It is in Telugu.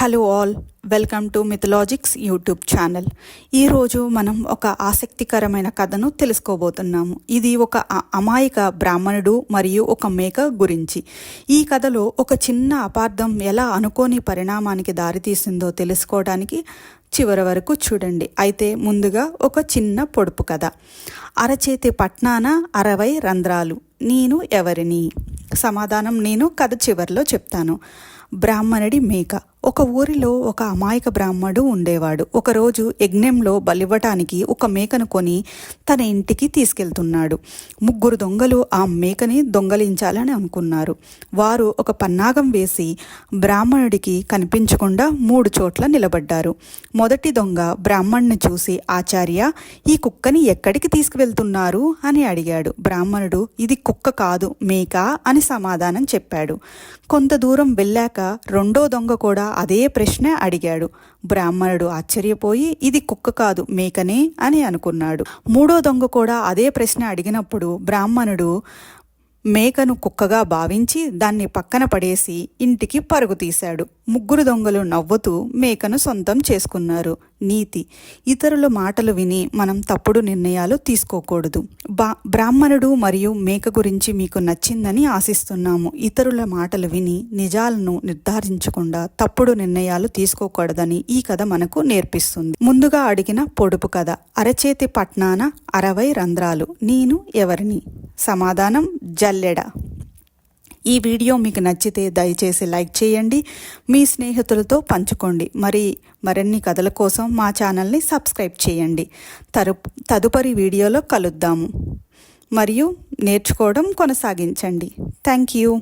Hello all welcome to Mythologics YouTube channel ఈరోజు మనం ఒక ఆసక్తికరమైన కథను తెలుసుకోబోతున్నాము. ఇది ఒక అమాయక బ్రాహ్మణుడు మరియు ఒక మేక గురించి. ఈ కథలో ఒక చిన్న అపార్థం ఎలా అనుకోని పరిణామానికి దారితీసిందో తెలుసుకోవడానికి చివరి వరకు చూడండి. అయితే ముందుగా ఒక చిన్న పొడుపు కథ. అరచేతి పట్నాన అరవై రంధ్రాలు. నేను ఎవరిని? సమాధానం నేను కథ చివరిలో చెప్తాను. బ్రాహ్మణుడి మేక. ఒక ఊరిలో ఒక అమాయక బ్రాహ్మణుడు ఉండేవాడు. ఒకరోజు యజ్ఞంలో బలివ్వటానికి ఒక మేకను కొని తన ఇంటికి తీసుకెళ్తున్నాడు. ముగ్గురు దొంగలు ఆ మేకని దొంగలించాలని అనుకున్నారు. వారు ఒక పన్నాగం వేసి బ్రాహ్మణుడికి కనిపించకుండా మూడు చోట్ల నిలబడ్డారు. మొదటి దొంగ బ్రాహ్మణ్ణి చూసి ఆచార్య ఈ కుక్కని ఎక్కడికి తీసుకువెళ్తున్నారు? అని అడిగాడు. బ్రాహ్మణుడు ఇది కుక్క కాదు మేక అని సమాధానం చెప్పాడు. కొంత దూరం వెళ్ళాక రెండో దొంగ కూడా అదే ప్రశ్న అడిగాడు. బ్రాహ్మణుడు ఆశ్చర్యపోయి ఇది కుక్క కాదు మేకనే అని అనుకున్నాడు. మూడో దొంగ కూడా అదే ప్రశ్న అడిగినప్పుడు బ్రాహ్మణుడు మేకను కుక్కగా భావించి దాన్ని పక్కన పడేసి ఇంటికి పరుగు తీశాడు. ముగ్గురు దొంగలు నవ్వుతూ మేకను సొంతం చేసుకున్నారు. నీతి ఇతరుల మాటలు విని మనం తప్పుడు నిర్ణయాలు తీసుకోకూడదు. బా బ్రాహ్మణుడు మరియు మేక గురించి మీకు నచ్చిందని ఆశిస్తున్నాము. ఇతరుల మాటలు విని నిజాలను నిర్ధారించకుండా తప్పుడు నిర్ణయాలు తీసుకోకూడదని ఈ కథ మనకు నేర్పిస్తుంది. ముందుగా అడిగిన పొడుపు కథ అరచేతి పట్నాన అరవై రంధ్రాలు నేను ఎవరిని? సమాధానం జల్లెడ. ఈ వీడియో మీకు నచ్చితే దయచేసి లైక్ చేయండి మీ స్నేహితులతో పంచుకోండి. మరి మరిన్ని కథల కోసం మా ఛానల్ని సబ్స్క్రైబ్ చేయండి. తరు తదుపరి వీడియోలో కలుద్దాము. మరియు నేర్చుకోవడం కొనసాగించండి. Thank you.